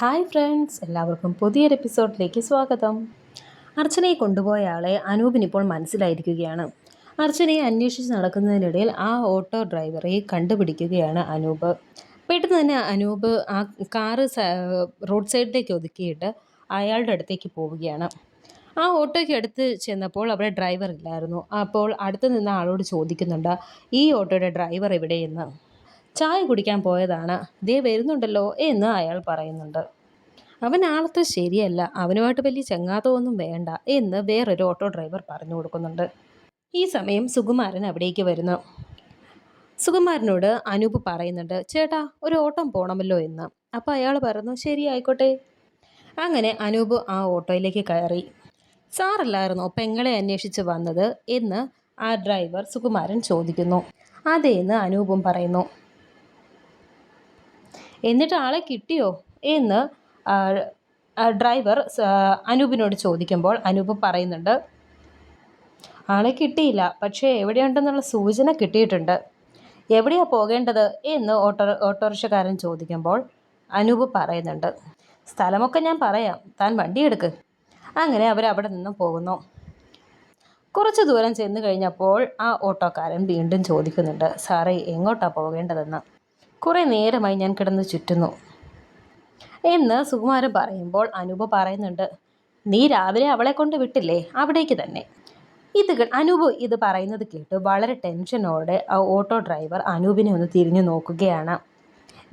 Hi friends എല്ലാവർക്കും പുതിയൊരു എപ്പിസോഡിലേക്ക് സ്വാഗതം. അർച്ചനയെ കൊണ്ടുപോയ ആളെ അനൂപിന് ഇപ്പോൾ മനസ്സിലായിരിക്കുകയാണ്. അർച്ചനയെ അന്വേഷിച്ച് നടക്കുന്നതിനിടയിൽ ആ ഓട്ടോ ഡ്രൈവറെ കണ്ടുപിടിക്കുകയാണ് അനൂപ്. പെട്ടെന്ന് തന്നെ അനൂപ് ആ കാറ് റോഡ് സൈഡിലേക്ക് ഒതുക്കിയിട്ട് അയാളുടെ അടുത്തേക്ക് പോവുകയാണ്. ആ ഓട്ടോയ്ക്ക് അടുത്ത് ചെന്നപ്പോൾ അവിടെ ഡ്രൈവർ ഇല്ലായിരുന്നു. അപ്പോൾ അടുത്ത് നിന്ന ആളോട് ചോദിക്കുന്നുണ്ട് ഈ ഓട്ടോയുടെ ഡ്രൈവർ എവിടെയെന്ന്? ചായ കുടിക്കാൻ പോയതാണ്. ദേ വരുന്നുണ്ടല്ലോ എന്ന് അയാൾ പറയുന്നുണ്ട്. അവൻ ആളത്ര ശരിയല്ല അവനുമായിട്ട് വലിയ ചങ്ങാത്തമൊന്നും വേണ്ട എന്ന് വേറൊരു ഓട്ടോ ഡ്രൈവർ പറഞ്ഞു കൊടുക്കുന്നുണ്ട്. ഈ സമയം സുകുമാരൻ അവിടേക്ക് വരുന്നു. സുകുമാരനോട് അനൂപ് പറയുന്നുണ്ട് ചേട്ടാ ഒരു ഓട്ടം പോകണമല്ലോ എന്ന്. അപ്പോൾ അയാൾ പറഞ്ഞു ശരി ആയിക്കോട്ടെ. അങ്ങനെ അനൂപ് ആ ഓട്ടോയിലേക്ക് കയറി. സാറല്ലായിരുന്നോ പെങ്ങളെ അന്വേഷിച്ച് വന്നത്? എന്ന് ആ ഡ്രൈവർ സുകുമാരൻ ചോദിക്കുന്നു. അതെ എന്ന് അനൂപും പറയുന്നു. എന്നിട്ട് ആളെ കിട്ടിയോ? എന്ന് ഡ്രൈവർ അനൂപിനോട് ചോദിക്കുമ്പോൾ അനൂപ് പറയുന്നുണ്ട് ആളെ കിട്ടിയില്ല പക്ഷേ എവിടെയുണ്ടെന്നുള്ള സൂചന കിട്ടിയിട്ടുണ്ട്. എവിടെയാണ് പോകേണ്ടത്? എന്ന് ഓട്ടോ ഓട്ടോറിക്ഷക്കാരൻ ചോദിക്കുമ്പോൾ അനൂപ് പറയുന്നുണ്ട് സ്ഥലമൊക്കെ ഞാൻ പറയാം താൻ വണ്ടി എടുക്ക്. അങ്ങനെ അവർ അവിടെ നിന്നും പോകുന്നു. കുറച്ച് ദൂരം ചെന്ന് കഴിഞ്ഞപ്പോൾ ആ ഓട്ടോക്കാരൻ വീണ്ടും ചോദിക്കുന്നുണ്ട് സാറേ എങ്ങോട്ടാണ് പോകേണ്ടതെന്ന്? കുറേ നേരമായി ഞാൻ കിടന്ന് ചുറ്റുന്നു. എന്ന് സുകുമാരൻ പറയുമ്പോൾ അനൂപ് പറയുന്നുണ്ട് നീ രാവിലെ അവളെ കൊണ്ട് വിട്ടില്ലേ? അവിടേക്ക് തന്നെ. ഇത് അനൂപ് ഇത് പറയുന്നത് കേട്ട് വളരെ ടെൻഷനോടെ ആ ഓട്ടോ ഡ്രൈവർ അനൂപിനെ ഒന്ന് തിരിഞ്ഞു നോക്കുകയാണ്.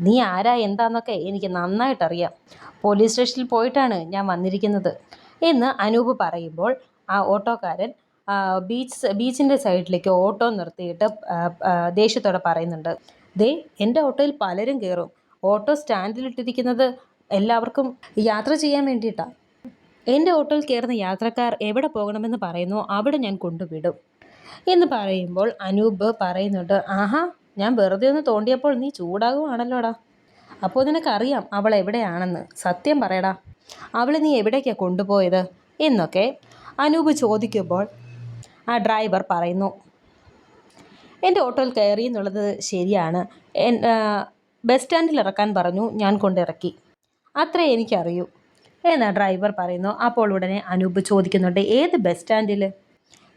നീ ആരാ? എന്താന്നൊക്കെ എനിക്ക് നന്നായിട്ടറിയാം. പോലീസ് സ്റ്റേഷനിൽ പോയിട്ടാണ് ഞാൻ വന്നിരിക്കുന്നത്. എന്ന് അനൂപ് പറയുമ്പോൾ ആ ഓട്ടോക്കാരൻ ബീച്ച് ബീച്ചിന്റെ സൈഡിലേക്ക് ഓട്ടോ നിർത്തിയിട്ട് ദേഷ്യത്തോടെ പറയുന്നുണ്ട് ദേ എന്റെ ഓട്ടോയിൽ പലരും കയറും. ഓട്ടോ സ്റ്റാൻഡിലിട്ടിരിക്കുന്നത് എല്ലാവർക്കും യാത്ര ചെയ്യാൻ വേണ്ടിയിട്ടാണ് എന്റെ ഓട്ടോയിൽ കയറുന്ന യാത്രക്കാർ എവിടെ പോകണമെന്ന് പറയുന്നു അവിടെ ഞാൻ കൊണ്ടുവിടും. എന്ന് പറയുമ്പോൾ അനൂപ് പറയുന്നുണ്ട് ആഹാ ഞാൻ വെറുതെ ഒന്ന് തോണ്ടിയപ്പോൾ നീ ചൂടാകുവാണല്ലോടാ. അപ്പോൾ നിനക്കറിയാം അവൾ എവിടെയാണെന്ന്. സത്യം പറയടാ അവളെ നീ എവിടേക്കാണ് കൊണ്ടുപോയത്? എന്നൊക്കെ അനൂപ് ചോദിക്കുമ്പോൾ ആ ഡ്രൈവർ പറയുന്നു എന്റെ ഓട്ടോയിൽ കയറി എന്നുള്ളത് ശരിയാണ്. ബസ് സ്റ്റാൻഡിൽ ഇറക്കാൻ പറഞ്ഞു ഞാൻ കൊണ്ടിറക്കി അത്രേ എനിക്കറിയൂ. എന്നാ ഡ്രൈവർ പറയുന്നു അപ്പോൾ ഉടനെ അനൂപ് ചോദിക്കുന്നുണ്ട് ഏത് ബസ് സ്റ്റാൻഡിൽ?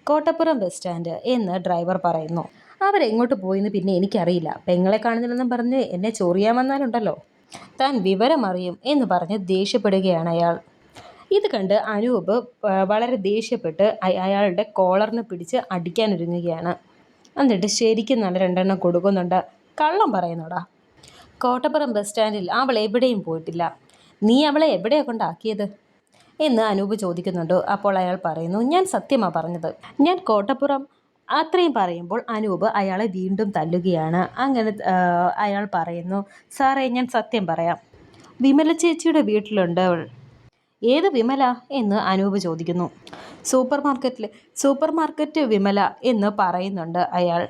കോട്ടപ്പുറം ബസ് സ്റ്റാൻഡ് എന്ന് ഡ്രൈവർ പറയുന്നു. അവരെങ്ങോട്ട് പോയിന്ന് പിന്നെ എനിക്കറിയില്ല. പെങ്ങളെ കാണുന്നില്ലെന്നും പറഞ്ഞ് എന്നെ ചൊറിയാൻ വന്നാലുണ്ടല്ലോ. താൻ വിവരമറിയും എന്ന് പറഞ്ഞ് ദേഷ്യപ്പെടുകയാണ് അയാൾ. ഇത് കണ്ട് അനൂപ് വളരെ ദേഷ്യപ്പെട്ട് അയാളുടെ കോളറിന് പിടിച്ച് അടിക്കാനൊരുങ്ങുകയാണ് എന്നിട്ട് ശരിക്കും നല്ല രണ്ടെണ്ണം കൊടുക്കുന്നുണ്ട്. കള്ളം പറയുന്നോടാ. കോട്ടപ്പുറം ബസ് സ്റ്റാൻഡിൽ അവൾ എവിടെയും പോയിട്ടില്ല. നീ അവളെ എവിടെയാ കൊണ്ടാക്കിയത്? എന്ന് അനൂപ് ചോദിക്കുന്നുണ്ട്. അപ്പോൾ അയാൾ പറയുന്നു ഞാൻ സത്യമാണ് പറഞ്ഞത്. ഞാൻ കോട്ടപ്പുറം. അത്രയും പറയുമ്പോൾ അനൂപ് അയാളെ വീണ്ടും തല്ലുകയാണ്. അങ്ങനെ അയാൾ പറയുന്നു സാറേ ഞാൻ സത്യം പറയാം. വിമല ചേച്ചിയുടെ വീട്ടിലുണ്ട് അവൾ. ഏത് വിമല? എന്ന് അനൂപ് ചോദിക്കുന്നു. സൂപ്പർ മാർക്കറ്റിൽ സൂപ്പർ മാർക്കറ്റ് വിമല എന്ന് പറയുന്നുണ്ട് അയാൾ.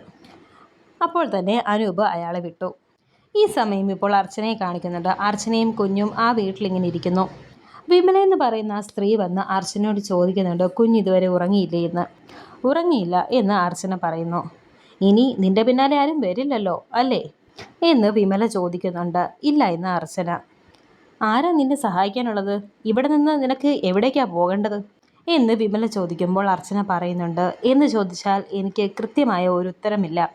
അപ്പോൾ തന്നെ അനൂപ് അയാളെ വിട്ടു. ഈ സമയം ഇപ്പോൾ അർച്ചനയെ കാണിക്കുന്നുണ്ട്. അർച്ചനയും കുഞ്ഞും ആ വീട്ടിലിങ്ങനെ ഇരിക്കുന്നു. വിമല എന്ന് പറയുന്ന ആ സ്ത്രീ വന്ന് അർച്ചനയോട് ചോദിക്കുന്നുണ്ട് കുഞ്ഞ് ഇതുവരെ ഉറങ്ങിയില്ലേ എന്ന്? ഉറങ്ങിയില്ല എന്ന് അർച്ചന പറയുന്നു. ഇനി നിന്റെ പിന്നാലെ ആരും വരില്ലല്ലോ അല്ലേ? എന്ന് വിമല ചോദിക്കുന്നുണ്ട്. ഇല്ല എന്ന് അർച്ചന. ആരാ നിന്നെ സഹായിക്കാനുള്ളത്? ഇവിടെ നിന്ന് നിനക്ക് എവിടേക്കാണ് പോകേണ്ടത്? എന്ന് വിമല ചോദിക്കുമ്പോൾ അർച്ചന പറയുന്നുണ്ട് എന്ന് ചോദിച്ചാൽ എനിക്ക് കൃത്യമായ ഒരു ഉത്തരമില്ല.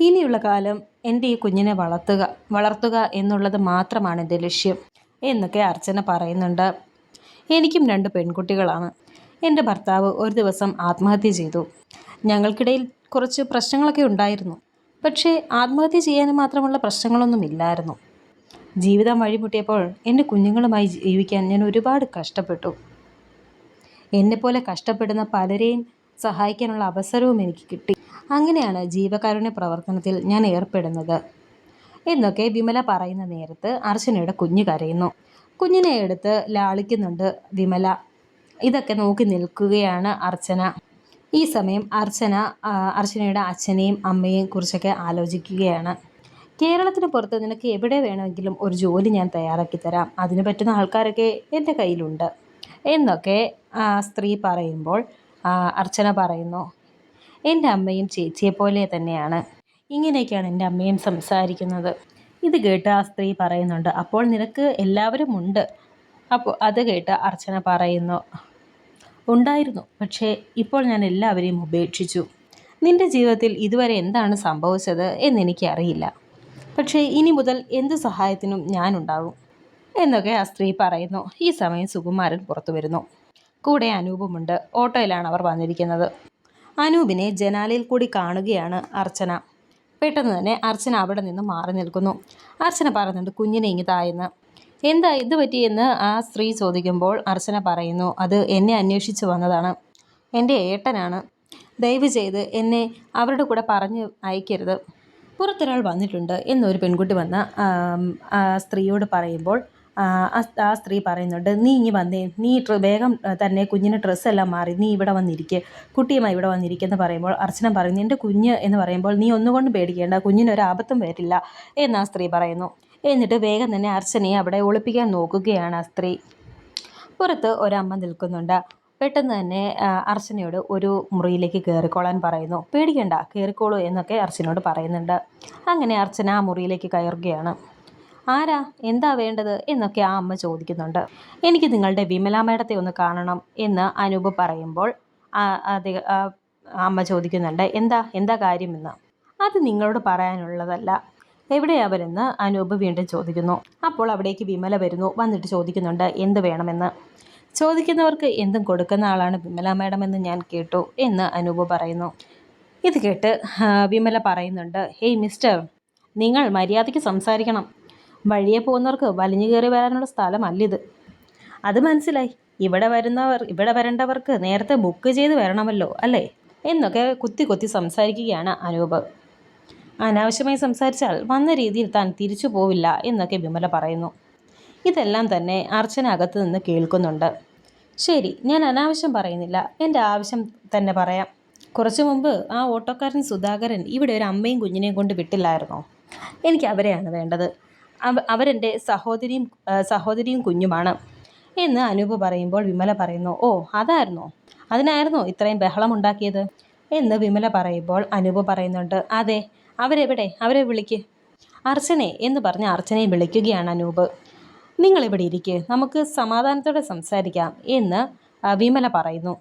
ഇനിയുള്ള കാലം എന്റെ ഈ കുഞ്ഞിനെ വളർത്തുക വളർത്തുക എന്നുള്ളത് മാത്രമാണ് എന്റെ ലക്ഷ്യം എന്നൊക്കെ അർച്ചന പറയുന്നുണ്ട്. എനിക്കും രണ്ട് പെൺകുട്ടികളാണ്. എന്റെ ഭർത്താവ് ഒരു ദിവസം ആത്മഹത്യ ചെയ്തു. ഞങ്ങൾക്കിടയിൽ കുറച്ച് പ്രശ്നങ്ങളൊക്കെ ഉണ്ടായിരുന്നു. പക്ഷേ ആത്മഹത്യ ചെയ്യാൻ മാത്രമുള്ള പ്രശ്നങ്ങളൊന്നും ഇല്ലായിരുന്നു. ജീവിതം വഴിമുട്ടിയപ്പോൾ എന്റെ കുഞ്ഞുങ്ങളുമായി ജീവിക്കാൻ ഞാൻ ഒരുപാട് കഷ്ടപ്പെട്ടു. എന്നെപ്പോലെ കഷ്ടപ്പെടുന്ന പലരെയും സഹായിക്കാനുള്ള അവസരവും എനിക്ക് കിട്ടി. അങ്ങനെയാണ് ജീവകാരുണ്യ പ്രവർത്തനത്തിൽ ഞാൻ ഏർപ്പെടുന്നത്. എന്നൊക്കെ വിമല പറയുന്ന നേരത്ത് അർച്ചനയുടെ കുഞ്ഞ് കരയുന്നു. കുഞ്ഞിനെ എടുത്ത് ലാളിക്കുന്നുണ്ട് വിമല. ഇതൊക്കെ നോക്കി നിൽക്കുകയാണ് അർച്ചന. ഈ സമയം അർച്ചന അർച്ചനയുടെ അച്ഛനെയും അമ്മയെയും കുറിച്ചൊക്കെ ആലോചിക്കുകയാണ്. കേരളത്തിന് പുറത്ത് നിനക്ക് എവിടെ വേണമെങ്കിലും ഒരു ജോലി ഞാൻ തയ്യാറാക്കി തരാം. അതിന് പറ്റുന്ന ആൾക്കാരൊക്കെ എന്റെ കയ്യിലുണ്ട്. എന്നൊക്കെ സ്ത്രീ പറയുമ്പോൾ അർച്ചന പറയുന്നു എന്റെ അമ്മയും ചേച്ചിയെ പോലെ തന്നെയാണ്. ഇങ്ങനെയൊക്കെയാണ് എന്റെ അമ്മയും സംസാരിക്കുന്നത്. ഇത് കേട്ട് ആ സ്ത്രീ പറയുന്നുണ്ട് അപ്പോൾ നിനക്ക് എല്ലാവരും ഉണ്ട്. അപ്പോൾ അത് കേട്ട് അർച്ചന പറയുന്നു ഉണ്ടായിരുന്നു പക്ഷേ ഇപ്പോൾ ഞാൻ എല്ലാവരെയും ഉപേക്ഷിച്ചു. നിന്റെ ജീവിതത്തിൽ ഇതുവരെ എന്താണ് സംഭവിച്ചത് എന്നെനിക്കറിയില്ല പക്ഷേ ഇനി മുതൽ എന്ത് സഹായത്തിനും ഞാനുണ്ടാകും എന്നൊക്കെ ആ സ്ത്രീ പറയുന്നു. ഈ സമയം സുകുമാരൻ പുറത്തു വരുന്നു. കൂടെ അനൂപുമുണ്ട്. ഓട്ടോയിലാണ് അവർ വന്നിരിക്കുന്നത്. അനൂപിനെ ജനാലയിൽ കൂടി കാണുകയാണ് അർച്ചന. പെട്ടെന്ന് തന്നെ അർച്ചന അവിടെ നിന്ന് മാറി നിൽക്കുന്നു. അർച്ചന പറയുന്നുണ്ട് കുഞ്ഞിനെ ഇങ്ങി തായെന്ന് എന്താ ഇത് പറ്റിയെന്ന് ആ സ്ത്രീ ചോദിക്കുമ്പോൾ അർച്ചന പറയുന്നു അത് എന്നെ അന്വേഷിച്ച് വന്നതാണ്. എന്റെ ഏട്ടനാണ്. ദയവ് ചെയ്ത് എന്നെ അവരുടെ കൂടെ പറഞ്ഞ് അയക്കരുത്. പുറത്തൊരാൾ വന്നിട്ടുണ്ട് എന്നൊരു പെൺകുട്ടി വന്ന സ്ത്രീയോട് പറയുമ്പോൾ ആ, സ്ത്രീ പറയുന്നുണ്ട് നീ ഇങ്ങി വന്നേ നീ വേഗം തന്നെ കുഞ്ഞിന് ഡ്രസ്സെല്ലാം മാറി നീ ഇവിടെ വന്നിരിക്കുക കുട്ടിയുമായി ഇവിടെ വന്നിരിക്കുമെന്ന് പറയുമ്പോൾ അർച്ചന പറയുന്നു എന്റെ കുഞ്ഞ് എന്ന് പറയുമ്പോൾ നീ ഒന്നുകൊണ്ടും പേടിക്കേണ്ട കുഞ്ഞിനൊരു ആപത്തും വരില്ല എന്ന് ആ സ്ത്രീ പറയുന്നു. എന്നിട്ട് വേഗം തന്നെ അർച്ചനയെ അവിടെ ഒളിപ്പിക്കാൻ നോക്കുകയാണ് ആ സ്ത്രീ. പുറത്ത് ഒരമ്മ നിൽക്കുന്നുണ്ട്. പെട്ടെന്ന് തന്നെ അർച്ചനയോട് ഒരു മുറിയിലേക്ക് കയറിക്കോളാൻ പറയുന്നു. പേടിക്കണ്ട കയറിക്കോളൂ എന്നൊക്കെ അർച്ചനയോട് പറയുന്നുണ്ട്. അങ്ങനെ അർച്ചന ആ മുറിയിലേക്ക് കയറുകയാണ്. ആരാ? എന്താ വേണ്ടത്? എന്നൊക്കെ ആ അമ്മ ചോദിക്കുന്നുണ്ട്. എനിക്ക് നിങ്ങളുടെ വിമല മേഡത്തെ ഒന്ന് കാണണം എന്ന് അനൂപ് പറയുമ്പോൾ അമ്മ ചോദിക്കുന്നുണ്ട്. എന്താ? എന്താ കാര്യമെന്ന്? അത് നിങ്ങളോട് പറയാനുള്ളതല്ല. എവിടെയാ അവരെന്ന് അനൂപ് വീണ്ടും ചോദിക്കുന്നു. അപ്പോൾ അവിടേക്ക് വിമല വരുന്നു. വന്നിട്ട് ചോദിക്കുന്നുണ്ട് എന്ത് വേണമെന്ന്? ചോദിക്കുന്നവർക്ക് എന്തും കൊടുക്കുന്ന ആളാണ് വിമല മാഡം എന്ന് ഞാൻ കേട്ടു എന്ന് അനൂപ് പറയുന്നു. ഇത് കേട്ട് വിമല പറയുന്നുണ്ട് ഹേയ് മിസ്റ്റർ നിങ്ങൾ മര്യാദയ്ക്ക് സംസാരിക്കണം. വഴിയെ പോകുന്നവർക്ക് വലിഞ്ഞു കയറി വരാനുള്ള സ്ഥലമല്ലിത് അത് മനസ്സിലായി. ഇവിടെ വരുന്നവർ ഇവിടെ വരേണ്ടവർക്ക് നേരത്തെ ബുക്ക് ചെയ്ത് വരണമല്ലോ അല്ലേ? എന്നൊക്കെ കുത്തി കുത്തി സംസാരിക്കുകയാണ് അനൂപ്. അനാവശ്യമായി സംസാരിച്ചാൽ വന്ന രീതിയിൽ താൻ തിരിച്ചു പോവില്ല എന്നൊക്കെ വിമല പറയുന്നു. ഇതെല്ലാം തന്നെ അർച്ചന അകത്ത് നിന്ന് കേൾക്കുന്നുണ്ട്. ശരി ഞാൻ അനാവശ്യം പറയുന്നില്ല. എന്റെ ആവശ്യം തന്നെ പറയാം. കുറച്ചു മുമ്പ് ആ ഓട്ടോക്കാരൻ സുധാകരൻ ഇവിടെ ഒരു അമ്മയും കുഞ്ഞിനെയും കൊണ്ട് വിട്ടില്ലായിരുന്നോ? എനിക്ക് അവരെയാണ് വേണ്ടത്. അവരെന്റെ സഹോദരിയും സഹോദരിയും കുഞ്ഞുമാണ്. എന്ന് അനൂപ് പറയുമ്പോൾ വിമല പറയുന്നു ഓ അതായിരുന്നോ? അതിനായിരുന്നോ ഇത്രയും ബഹളം ഉണ്ടാക്കിയത് എന്ന് വിമല പറയുമ്പോൾ അനൂപ് പറയുന്നുണ്ട് അതെ അവരെവിടെ? അവരെ വിളിക്ക്. അർച്ചനെ എന്ന് പറഞ്ഞ് അർച്ചനയെ വിളിക്കുകയാണ് അനൂപ്. നിങ്ങളിവിടെ ഇരിക്കുക നമുക്ക് സമാധാനത്തോടെ സംസാരിക്കാം എന്ന് വിമല പറയുന്നു.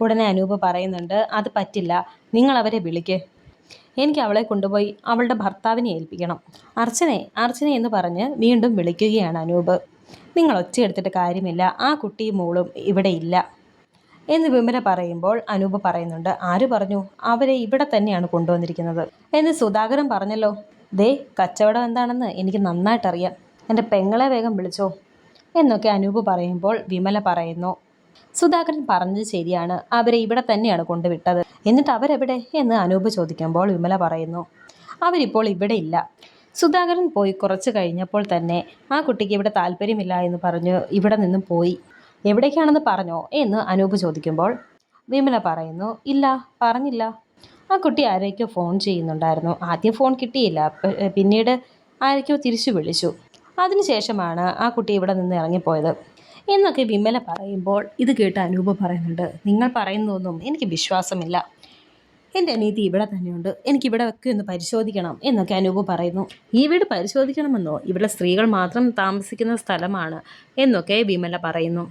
ഉടനെ അനൂപ് പറയുന്നുണ്ട് അത് പറ്റില്ല നിങ്ങളവരെ വിളിക്ക്. എനിക്ക് അവളെ കൊണ്ടുപോയി അവളുടെ ഭർത്താവിനെ ഏൽപ്പിക്കണം. അർച്ചനെ അർച്ചനെ എന്ന് പറഞ്ഞ് വീണ്ടും വിളിക്കുകയാണ് അനൂപ്. നിങ്ങൾ ഒച്ചയെടുത്തിട്ട് കാര്യമില്ല. ആ കുട്ടിയും മോളും ഇവിടെ ഇല്ല. എന്ന് വിമല പറയുമ്പോൾ അനൂപ് പറയുന്നുണ്ട് ആര് പറഞ്ഞു? അവരെ ഇവിടെ തന്നെയാണ് കൊണ്ടുവന്നിരിക്കുന്നത്. എന്ന് സുധാകരൻ പറഞ്ഞല്ലോ ദേ കച്ചവടം എന്താണെന്ന് എനിക്ക് നന്നായിട്ടറിയാം. എന്റെ പെങ്ങളെ വേഗം വിളിച്ചോ. എന്നൊക്കെ അനൂപ് പറയുമ്പോൾ വിമല പറയുന്നു സുധാകരൻ പറഞ്ഞത് ശരിയാണ്. അവരെ ഇവിടെ തന്നെയാണ് കൊണ്ടുവിട്ടത്. എന്നിട്ട് അവരെവിടെ? എന്ന് അനൂപ് ചോദിക്കുമ്പോൾ വിമല പറയുന്നു. അവരിപ്പോൾ ഇവിടെ ഇല്ല. സുധാകരൻ പോയി കുറച്ച് കഴിഞ്ഞപ്പോൾ തന്നെ ആ കുട്ടിക്ക് ഇവിടെ താല്പര്യമില്ല എന്ന് പറഞ്ഞു ഇവിടെ നിന്നും പോയി. എവിടേക്കാണെന്ന് പറഞ്ഞോ എന്ന് അനൂപ് ചോദിക്കുമ്പോൾ വിമല പറയുന്നു ഇല്ല പറഞ്ഞില്ല. ആ കുട്ടി ആരേക്കോ ഫോൺ ചെയ്യുന്നുണ്ടായിരുന്നു. ആദ്യം ഫോൺ കിട്ടിയില്ല. പിന്നീട് ആരേക്കോ തിരിച്ചു വിളിച്ചു. അതിനുശേഷമാണ് ആ കുട്ടി ഇവിടെ നിന്ന് ഇറങ്ങിപ്പോയത്. എന്നൊക്കെ വിമല പറയുമ്പോൾ ഇത് കേട്ട് അനൂപ് പറയുന്നുണ്ട് നിങ്ങൾ പറയുന്നതൊന്നും എനിക്ക് വിശ്വാസമില്ല. എന്റെ അനീതി ഇവിടെ തന്നെയുണ്ട്. എനിക്ക് ഇവിടെ ഒക്കെ ഒന്ന് പരിശോധിക്കണം എന്നൊക്കെ അനൂപ് പറയുന്നു. ഈ വീട് പരിശോധിക്കണമെന്നോ? ഇവിടെ സ്ത്രീകൾ മാത്രം താമസിക്കുന്ന സ്ഥലമാണ് എന്നൊക്കെ വിമല പറയുന്നു.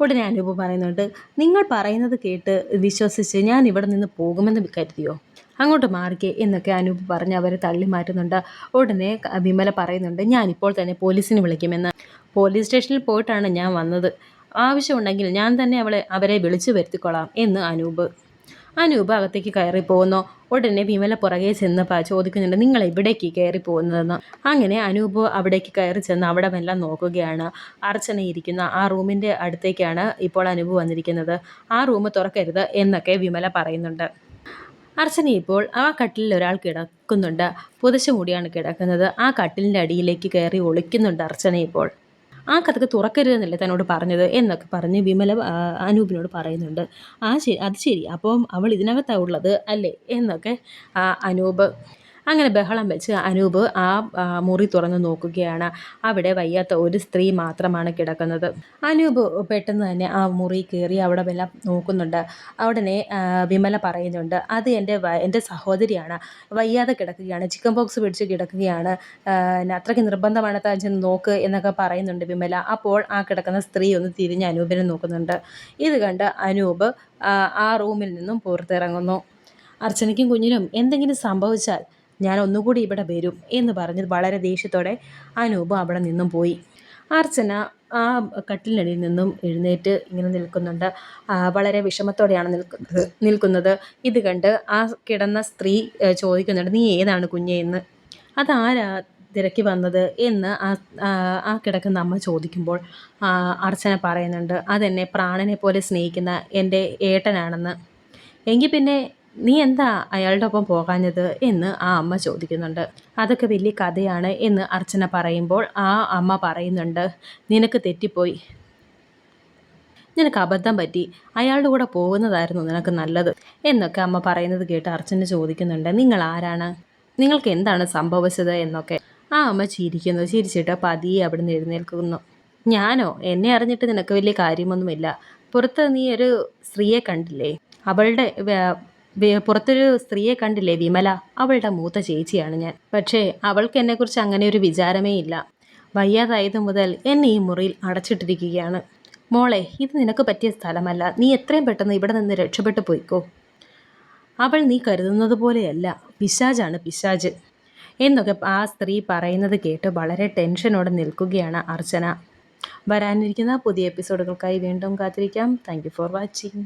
ഉടനെ അനൂപ് പറയുന്നുണ്ട് നിങ്ങൾ പറയുന്നത് കേട്ട് വിശ്വസിച്ച് ഞാൻ ഇവിടെ നിന്ന് പോകുമെന്ന് കരുതിയോ? അങ്ങോട്ട് മാറിക്കേ എന്നൊക്കെ അനൂപ് പറഞ്ഞ് അവരെ തള്ളി മാറ്റുന്നുണ്ട് ഉടനെ വിമല പറയുന്നുണ്ട് ഞാനിപ്പോൾ തന്നെ പോലീസിനെ വിളിക്കുമെന്ന്. പോലീസ് സ്റ്റേഷനിൽ പോയിട്ടാണ് ഞാൻ വന്നത്. ആവശ്യമുണ്ടെങ്കിൽ ഞാൻ തന്നെ അവളെ അവരെ വിളിച്ചു വരുത്തിക്കൊള്ളാം എന്ന് അനൂപ്. അനൂപ് അകത്തേക്ക് കയറി പോകുന്നു ഉടനെ വിമല പുറകെ ചെന്ന് ചോദിക്കുന്നുണ്ട് നിങ്ങൾ എവിടേക്ക് കയറി പോകുന്നതെന്ന്? അങ്ങനെ അനൂപ് അവിടേക്ക് കയറി ചെന്ന് അവിടെ എല്ലാം നോക്കുകയാണ്. അർച്ചന ഇരിക്കുന്ന. ആ റൂമിന്റെ അടുത്തേക്കാണ് ഇപ്പോൾ അനൂപ് വന്നിരിക്കുന്നത്. ആ റൂം തുറക്കരുത് എന്നൊക്കെ വിമല പറയുന്നുണ്ട്. അർച്ചന ഇപ്പോൾ ആ കട്ടിലിൽ ഒരാൾ കിടക്കുന്നുണ്ട്. പുതച്ചു മൂടിയാണ് കിടക്കുന്നത്. ആ കട്ടിലിന്റെ അടിയിലേക്ക് കയറി ഒളിക്കുന്നുണ്ട് അർച്ചന ഇപ്പോൾ. ആ കഥക്ക് തുറക്കരുതെന്നല്ലേ തന്നോട് പറഞ്ഞത് എന്നൊക്കെ പറഞ്ഞ് വിമല അനൂപിനോട് പറയുന്നുണ്ട്. ആ ശരി അത് ശരി. അപ്പം അവൾ ഇതിനകത്താണ് ഉള്ളത് അല്ലേ? എന്നൊക്കെ അനൂപ് അങ്ങനെ ബഹളം വെച്ച് അനൂപ് ആ മുറി തുറന്ന് നോക്കുകയാണ്. അവിടെ വയ്യാത്ത ഒരു സ്ത്രീ മാത്രമാണ് കിടക്കുന്നത്. അനൂപ് പെട്ടെന്ന് തന്നെ ആ മുറി കയറി അവിടെ വല്ല നോക്കുന്നുണ്ട്. ഉടനെ വിമല പറയുന്നുണ്ട് അത് എന്റെ എന്റെ സഹോദരിയാണ്. വയ്യാതെ കിടക്കുകയാണ്. ചിക്കൻ ബോക്സ് പിടിച്ച് കിടക്കുകയാണ്. അത്രയ്ക്ക് നിർബന്ധമാണ് ചെന്ന് നോക്ക് എന്നൊക്കെ പറയുന്നുണ്ട് വിമല. അപ്പോൾ ആ കിടക്കുന്ന സ്ത്രീ ഒന്ന് തിരിഞ്ഞ് അനൂപിനെ നോക്കുന്നുണ്ട്. ഇത് കണ്ട് അനൂപ് ആ റൂമിൽ നിന്നും പുറത്തിറങ്ങുന്നു. അർച്ചനയ്ക്കും കുഞ്ഞിനും എന്തെങ്കിലും സംഭവിച്ചാൽ ഞാൻ ഒന്നുകൂടി ഇവിടെ വരും എന്ന് പറഞ്ഞ് വളരെ ദേഷ്യത്തോടെ അനൂപ് അവിടെ നിന്നും പോയി. അർച്ചന ആ കട്ടിലിനടിയിൽ നിന്നും എഴുന്നേറ്റ് ഇങ്ങനെ നിൽക്കുന്നുണ്ട്. വളരെ വിഷമത്തോടെയാണ് നിൽക്കുന്നത് നിൽക്കുന്നത്. ഇത് കണ്ട് ആ കിടന്ന സ്ത്രീ ചോദിക്കുന്നുണ്ട് നീ ഏതാണ് കുഞ്ഞെ എന്ന്? അതാരാ തിരക്കി വന്നത്? എന്ന് ആ ആ, കിടക്കുന്ന അമ്മ ചോദിക്കുമ്പോൾ അർച്ചന പറയുന്നുണ്ട് അതെന്നെ പ്രാണനെ പോലെ സ്നേഹിക്കുന്ന എന്റെ ഏട്ടനാണെന്ന്. എങ്കിൽ പിന്നെ നീ എന്താ അയാളുടെ ഒപ്പം പോകാഞ്ഞത് എന്ന് ആ അമ്മ ചോദിക്കുന്നുണ്ട്. അതൊക്കെ വലിയ കഥയാണ് എന്ന് അർച്ചന പറയുമ്പോൾ ആ അമ്മ പറയുന്നുണ്ട് നിനക്ക് തെറ്റിപ്പോയി. നിനക്ക് അബദ്ധം പറ്റി. അയാളുടെ കൂടെ പോകുന്നതായിരുന്നു നിനക്ക് നല്ലത്. എന്നൊക്കെ അമ്മ പറയുന്നത് കേട്ട് അർച്ചന ചോദിക്കുന്നുണ്ട് നിങ്ങൾ ആരാണ്? നിങ്ങൾക്ക് എന്താണ് സംഭവിച്ചത്? എന്നൊക്കെ. ആ അമ്മ ചിരിക്കുന്നു ചിരിച്ചിട്ട് പതിയെ അവിടെ നിന്ന് എഴുന്നേൽക്കുന്നു. ഞാനോ? എന്നെ അറിഞ്ഞിട്ട് നിനക്ക് വലിയ കാര്യമൊന്നുമില്ല. പുറത്ത് നീ ഒരു സ്ത്രീയെ കണ്ടില്ലേ? അവളുടെ പുറത്തൊരു സ്ത്രീയെ കണ്ടില്ലേ വിമല? അവളുടെ മൂത്ത ചേച്ചിയാണ് ഞാൻ. പക്ഷേ അവൾക്ക് എന്നെക്കുറിച്ച് അങ്ങനെ ഒരു വിചാരമേ ഇല്ല. വയ്യാതായത് മുതൽ എന്നെ ഈ മുറിയിൽ അടച്ചിട്ടിരിക്കുകയാണ്. മോളെ ഇത് നിനക്ക് പറ്റിയ സ്ഥലമല്ല. നീ എത്രയും പെട്ടെന്ന് ഇവിടെ നിന്ന് രക്ഷപ്പെട്ടു പോയിക്കോ. അവൾ നീ കരുതുന്നത് പോലെയല്ല. പിശാജാണ് പിശാജ് എന്നൊക്കെ ആ സ്ത്രീ പറയുന്നത് കേട്ട് വളരെ ടെൻഷനോടെ നിൽക്കുകയാണ് അർച്ചന. വരാനിരിക്കുന്ന പുതിയ എപ്പിസോഡുകൾക്കായി വീണ്ടും കാത്തിരിക്കാം. Thank for watching.